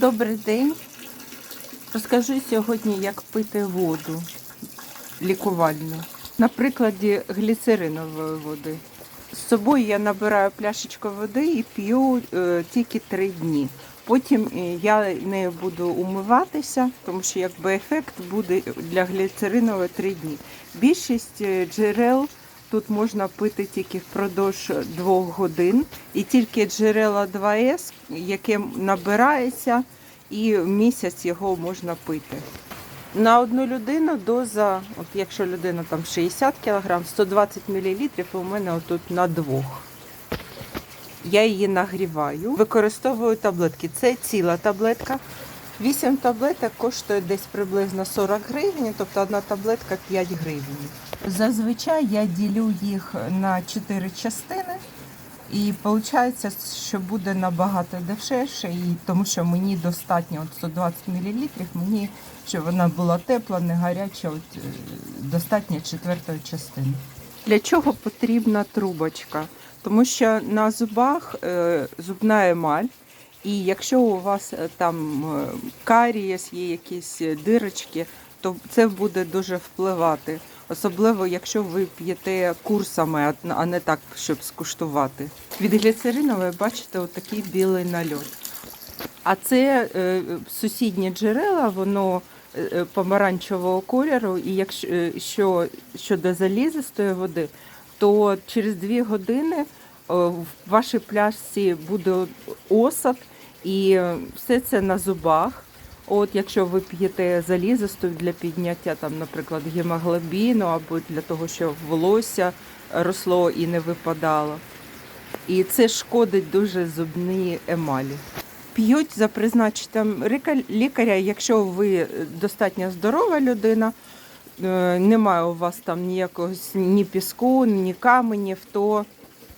Добрий день. Розкажу сьогодні, як пити воду лікувальну. На прикладі гліцеринової води. З собою я набираю пляшечку води і п'ю е, тільки три дні. Потім е, я нею буду умиватися, тому що якби ефект буде для гліцеринової три дні. Більшість е, джерел тут можна пити тільки впродовж двох годин, і тільки джерела 2С, яке набирається, і місяць його можна пити. На одну людину доза, от якщо людина там 60 кг, 120 мл, у мене отут на двох. Я її нагріваю, використовую таблетки. Це ціла таблетка. 8 таблеток коштує десь приблизно 40 гривень, тобто одна таблетка 5 гривень. Зазвичай я ділю їх на 4 частини. І виходить, що буде набагато дешевше, і тому що мені достатньо от 120 мл, мені щоб вона була тепла, не гаряча, от, е, достатньо четвертої частини. Для чого потрібна трубочка? Тому що на зубах е, зубна емаль, і якщо у вас е, там е, карієс, є якісь е, дирочки, то це буде дуже впливати. Особливо, якщо ви п'єте курсами, а- не так, щоб скуштувати. Від гліцеринової бачите отакий білий нальот. А це сусіднє джерела, воно помаранчевого кольору. І якщо що, щодо залізистої води, то через дві години в вашій пляшці буде осад, і е, все це на зубах. От якщо ви п'єте залізисту для підняття, там, наприклад, гемоглобіну або для того, щоб волосся росло і не випадало. І це шкодить дуже зубній емалі. П'ють за призначенням лікаря, якщо ви достатньо здорова людина, е, немає у вас там ніякого ні піску, ні каменів, то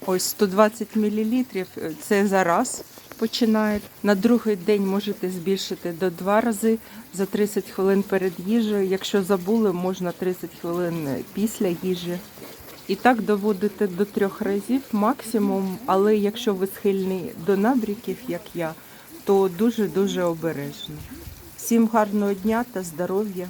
ось 120 мл це зараз починає. На другий день можете збільшити до два рази за 30 хвилин перед їжею. Якщо забули, можна 30 хвилин після їжі. І так доводити до трьох разів максимум, але якщо ви схильні до набріків, як я, то дуже-дуже обережно. Всім гарного дня та здоров'я!